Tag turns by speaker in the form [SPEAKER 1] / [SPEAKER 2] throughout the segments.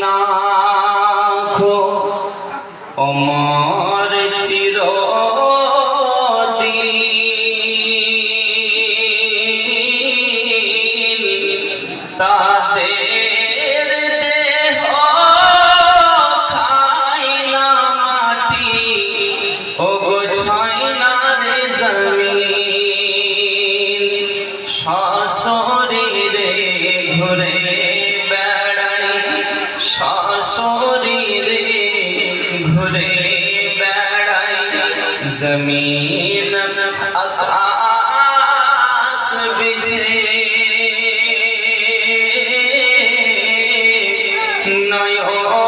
[SPEAKER 1] লাখো অমর জমিন আকাশ বিছে নয়ন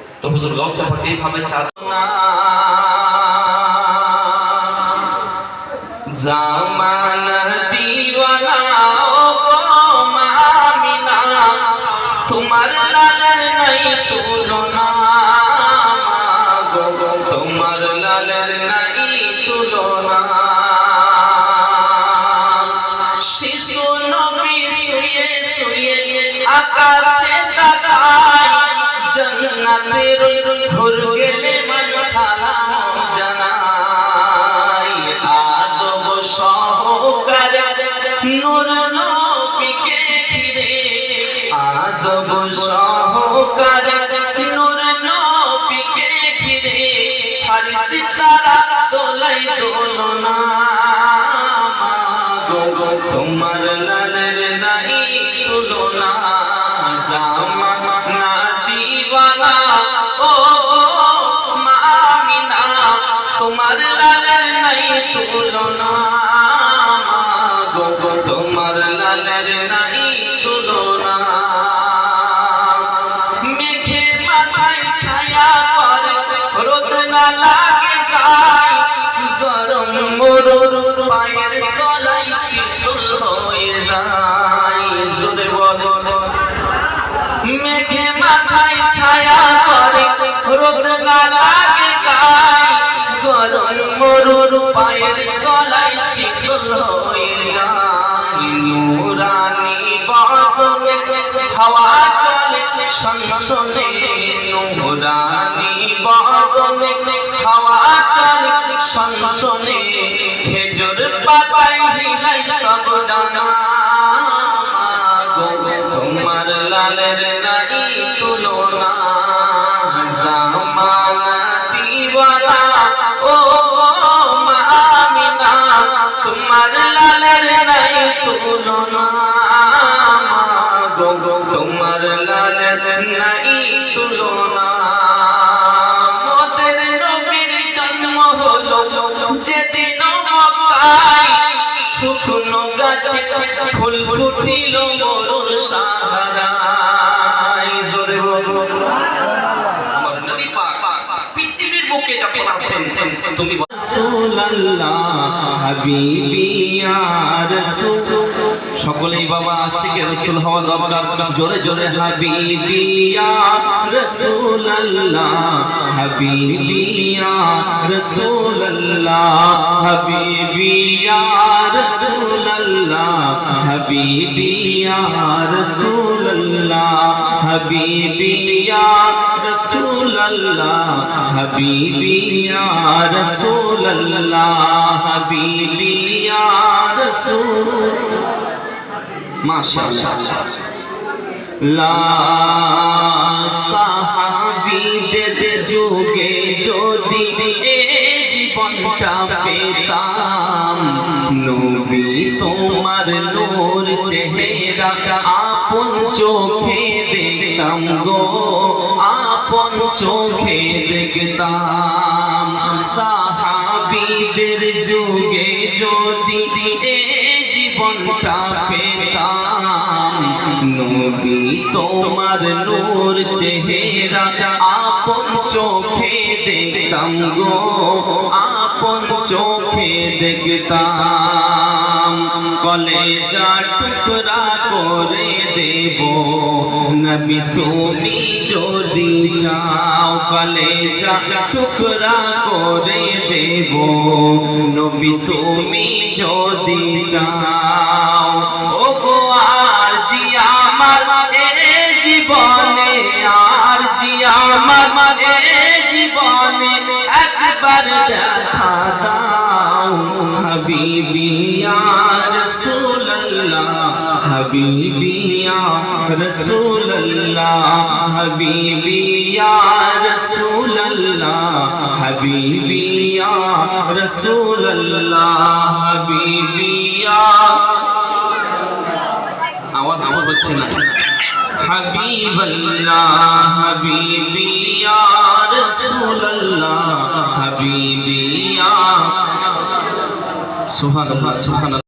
[SPEAKER 1] তো হুজুর গৌসে পাক এইভাবে চাঁদ জামানা দিওয়ানা ও মামিনা, তোমার নাই তুলনা তোমার লালের নাই তুলনা। শিশু নবী শুয়ে জান্নাতের ভোর গেলে মান সালাম জানাই। আদব সহকারে নূর নবীকে ঘিরে। আদব সহকারে নূর নবীকে ঘিরে। ফারিসি দোলাই দোলনা গো গো তোমার লালের নাই তুলনা জামানা তোমার লালের নাই তুলনা গো তোমার লালের নাই তুলনা। মেঘে মাথায় ছায়া করে রোদ না লাগে গায় গরম মরুর পায়ের হয়ে যায়। বলো। মেঘে মাথায় ছায়া পায়ের তলায় শীতল হয়ে যায় নুরানি বাদলে হাওয়া চলে সনসনে নুরানি বাদলে হাওয়া চলে সনসনে খেজুর পাতায় হিলাই সব ডানা। তোমার লালের নাই তুলনা। তোমার লালের নাই তুলনা। মোদের নবীর জন্ম হলো যেদিন মক্কায় শুকনো গাছে ফুল ফুটিল মরুর সাহারায়। জোরে বলো। আমার নবী পাক পৃথিবীর বুকে যখন আসেন তুমি রাসূলুল্লাহ, হাবিবি, ইয়া রাসূল। সকলেই বাবা আশিকে রসুল হওয়া দরকার। জোরে জোরে হাবিবিয়া রসুল হাবিবিয়া রসুল হাবিবিয়া রসুল হাবিবিয়া রসুল হাবিবিয়া রসুল আল্লাহ হাবিবিয়া রসুল আল্লাহ হাবিবিয়া রসুল মাশাআল্লাহ লা সাহাবীদের যুগে যদি এ জীবনটা পেতাম, নবী তোমার নূর চেহারা আপন চোখে দেখতাম গো, আপন চোখে দেখতাম। তোমার নূর চেহারা আপন চোখে দেখতাম গো, আপন চোখে দেখতাম। কলেজা টুকরা করে দেব, নবী তুমি যদি চাও কলেজা টুকরা করে দেব, নবী তুমি যদি চাও জীবনে আর জি আমার এ জীবনে একবার দেখা দাও হাবিবি ইয়া রাসূলুল্লাহ, হাবিবি ইয়া রাসূলুল্লাহ, হাবিবি ইয়া রাসূলুল্লাহ, হাবিবি ইয়া রাসূলুল্লাহ, হাবিবি ইয়া حبيب الله حبيبي يا رسول الله حبيبي يا سبحان الله سبحان الله